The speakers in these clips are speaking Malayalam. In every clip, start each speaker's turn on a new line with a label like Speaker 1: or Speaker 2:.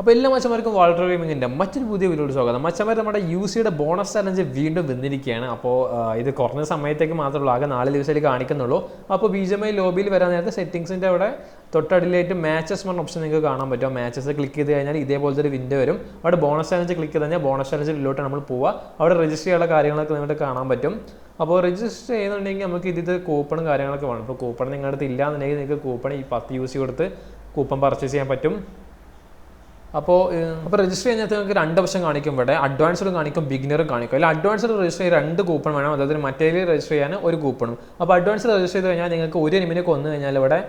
Speaker 1: അപ്പോൾ എല്ലാ മച്ചന്മാർക്കും വാൾട്ടർ ഗെയിമിങ്ങിന്റെ മറ്റൊരു പുതിയ വീഡിയോട് സ്വാഗതം. മച്ചന്മാർ നമ്മുടെ യു സിയുടെ ബോണസ് ചലഞ്ച് വീണ്ടും വന്നിരിക്കുകയാണ്. അപ്പോൾ ഇത് കുറഞ്ഞ സമയത്തേക്ക് മാത്രമേ ഉള്ളൂ. ആകെ നാല് ദിവസത്തിൽ കാണിക്കുന്നുള്ളൂ. അപ്പോൾ ബി ജെ ലോബിയിൽ വരാൻ നേരത്തെ സെറ്റിംഗ്സിന്റെ അവിടെ തൊട്ടടിയിലായിട്ട് മാച്ചസ് പറഞ്ഞ ഓപ്ഷൻ നിങ്ങൾക്ക് കാണാൻ പറ്റും. മാച്ചസ് ക്ലിക്ക് ചെയ്ത് കഴിഞ്ഞാൽ ഇതേപോലത്തെ ഒരു വിൻഡോ വരും. അവിടെ ബോണസ് ചലഞ്ച് ക്ലിക്ക് ചെയ്ത് കഴിഞ്ഞാൽ ബോണസ് ചലഞ്ചിലോട്ട് നമ്മൾ പോവുക അവിടെ രജിസ്റ്റർ ചെയ്യാനുള്ള കാര്യങ്ങളൊക്കെ നിങ്ങൾക്ക് കാണാൻ പറ്റും. അപ്പോൾ രജിസ്റ്റർ ചെയ്യുന്നുണ്ടെങ്കിൽ നമുക്ക് ഇതിൽ കൂപ്പണും കാര്യങ്ങളൊക്കെ വേണം. ഇപ്പോൾ കൂപ്പൺ നിങ്ങളുടെ അടുത്ത് ഇല്ലാന്നുണ്ടെങ്കിൽ നിങ്ങൾക്ക് കൂപ്പൺ ഈ പത്ത് യൂസ് കൊടുത്ത് കൂപ്പൺ പർച്ചേസ് ചെയ്യാൻ പറ്റും. അപ്പോൾ അപ്പോൾ രജിസ്റ്റർ ചെയ്യുന്നത് നിങ്ങൾക്ക് രണ്ട് വശം കാണിക്കും ഇവിടെ. അഡ്വാൻസ്ഡ് കാണിക്കും ബിഗിനറും കാണിക്കും. അല്ലെങ്കിൽ അഡ്വാൻസ്ഡ് രജിസ്റ്റർ ചെയ്യാൻ രണ്ട് കൂപ്പൺ വേണം. അതായത് മറ്റേ രജിസ്റ്റർ ചെയ്യാൻ ഒരു കൂപ്പണും അപ്പോൾ അഡ്വാൻസ്ഡ് രജിസ്റ്റർ ചെയ്ത് കഴിഞ്ഞാൽ നിങ്ങൾക്ക് ഒരു എനിമിനെ കൊന്നു കഴിഞ്ഞാൽ ഇവിടെ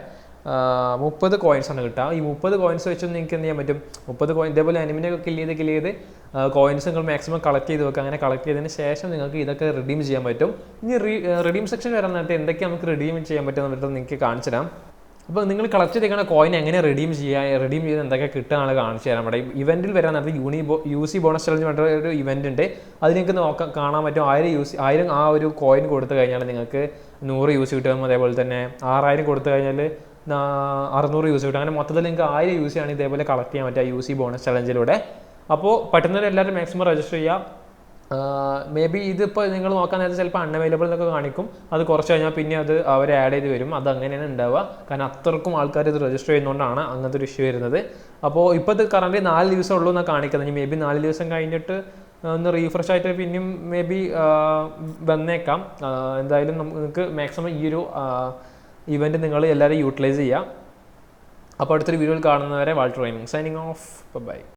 Speaker 1: മുപ്പത് കോയിൻസ് ആണ് കിട്ടുക. ഈ മുപ്പത് കോയിൻസ് വെച്ച് നിങ്ങൾക്ക് എന്ത് ചെയ്യാൻ പറ്റും? മുപ്പത് കോയിൻ ഇതേപോലെ എനിമിനെ കില്ല് ചെയ്ത് കില്ല് ചെയ്ത് കോയിൻസ് നിങ്ങൾ മാക്സിമം കളക്ട് ചെയ്ത് വെക്കുക. അങ്ങനെ കളക്ട് ചെയ്തതിന് ശേഷം നിങ്ങൾക്ക് ഇതൊക്കെ റിഡീം ചെയ്യാൻ പറ്റും. ഇനി റീ റിഡീം സെക്ഷൻ വരാൻ നേരത്തെ എന്തൊക്കെ നമുക്ക് റിഡീം ചെയ്യാൻ പറ്റുമെന്ന് നിങ്ങൾക്ക് കാണിച്ചു തരാം. അപ്പോൾ നിങ്ങൾ കളക്ട് ചെയ്തേക്കുന്ന കോയിൻ എങ്ങനെ റിഡീം ചെയ്യാം റിഡീം ചെയ്ത് എന്തൊക്കെ കിട്ടുകയാണ് കാണിച്ചു തരാം. നമ്മുടെ ഇവന്റിൽ വരാൻ നേരത്തെ യൂണി യു സി ബോണസ് ചലഞ്ച് പറഞ്ഞ ഒരു ഇവന്റ് ഉണ്ട്. അത് നിങ്ങൾക്ക് നോക്കാൻ കാണാൻ പറ്റും. ആയിരം യൂസ് ആയിരം ആ ഒരു കോയിൻ കൊടുത്തു കഴിഞ്ഞാൽ നിങ്ങൾക്ക് നൂറ് യൂസ് കിട്ടും. അതേപോലെ തന്നെ ആറായിരം കൊടുത്തു കഴിഞ്ഞാൽ അറുന്നൂറ് യൂസ് കിട്ടും. അങ്ങനെ മൊത്തത്തിൽ നിങ്ങൾക്ക് ആയിരം യൂസ് ആണ് ഇതേപോലെ കളക്ട് ചെയ്യാൻ പറ്റുക യു സി ബോണസ് ചലഞ്ചിലൂടെ അപ്പോൾ പറ്റുന്നവരെല്ലാവരും മാക്സിമം രജിസ്റ്റർ ചെയ്യുക മേ ബി ഇതിപ്പോൾ നിങ്ങൾ നോക്കാൻ നേരത്തെ ചിലപ്പോൾ അൺഅവൈലബിൾ എന്നൊക്കെ കാണിക്കും. അത് കുറച്ച് കഴിഞ്ഞാൽ പിന്നെ അത് അവർ ആഡ് ചെയ്ത് വരും. അത് അങ്ങനെയാണ് ഉണ്ടാവുക. കാരണം അത്രക്കും ആൾക്കാർ ഇത് രജിസ്റ്റർ ചെയ്യുന്നതുകൊണ്ടാണ് അങ്ങനത്തെ ഒരു ഇഷ്യൂ വരുന്നത്. അപ്പോൾ ഇപ്പോൾ ഇത് കറണ്ട് നാല് ദിവസം ഉള്ളൂ എന്നാണ് കാണിക്കുന്നത്. മേ ബി നാല് ദിവസം കഴിഞ്ഞിട്ട് ഒന്ന് റീഫ്രഷ് ആയിട്ട് പിന്നെയും മേ ബി വന്നേക്കാം. എന്തായാലും നമുക്ക് മാക്സിമം ഈ ഒരു ഇവന്റ് നിങ്ങൾ എല്ലാവരും യൂട്ടിലൈസ് ചെയ്യുക അപ്പോൾ അടുത്തൊരു വീഡിയോയിൽ കാണുന്നവരെ Walter rhyming signing off bye